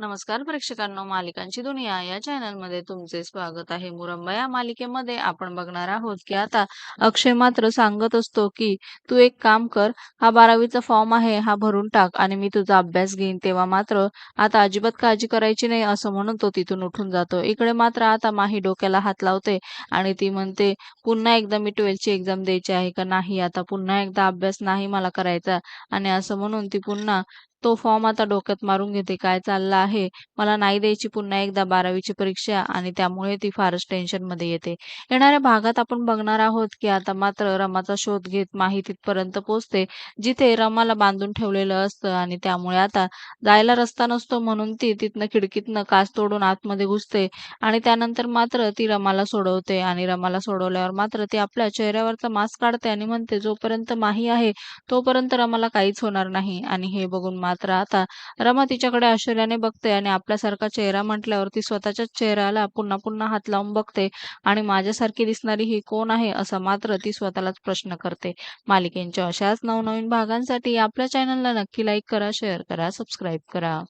नमस्कार प्रेक्षकांनो मालिकांची दुनिया. या चॅनलमध्ये तुमचे स्वागत आहे. मुरंबा या मालिकेमध्ये आपण बघणार आहोत की आता अक्षय मात्र सांगत असतो की तू एक काम कर हा बारावीचा फॉर्म आहे हा भरून टाक आणि मी तुझा अभ्यास घेईन. तेव्हा मात्र आता अजिबात काळजी करायची नाही असं म्हणून तो तिथून उठून जातो. इकडे मात्र आता माही डोक्याला हात लावते आणि ती म्हणते पुन्हा एकदा मी ट्वेल्थची एक्झाम द्यायची आहे का? नाही आता पुन्हा एकदा अभ्यास नाही मला करायचा. आणि असं म्हणून ती पुन्हा तो फॉर्म आता डोक्यात मारून घेते काय चाललं आहे? मला नाही द्यायची पुन्हा एकदा बारावीची परीक्षा आणि त्यामुळे ती फारच टेन्शनमध्ये येते. येणाऱ्या भागात आपण बघणार आहोत की आता मात्र रमाचा शोध घेत माही तिथपर्यंत पोहोचते जिथे रमाला बांधून ठेवलेलं असतं आणि त्यामुळे आता जायला रस्ता नसतो म्हणून ती तिथनं खिडकीतनं काच तोडून आतमध्ये घुसते आणि त्यानंतर मात्र ती रमाला सोडवते आणि रमाला सोडवल्यावर मात्र ती आपल्या चेहऱ्यावरचा मास्क काढते आणि म्हणते जोपर्यंत माही आहे तोपर्यंत रमाला काहीच होणार नाही. आणि हे बघून मात्र आता रमा तिच्याकडे आश्चर्याने बघते आणि आपल्यासारखा चेहरा म्हटल्यावर ती स्वतःच्याच चेहऱ्याला पुन्हा पुन्हा हात लावून बघते आणि माझ्यासारखी दिसणारी ही कोण आहे असा मात्र ती स्वतःलाच प्रश्न करते. मालिकेंच्या अशाच नवनवीन भागांसाठी आपल्या चॅनलला नक्की लाईक करा शेअर करा सबस्क्राईब करा.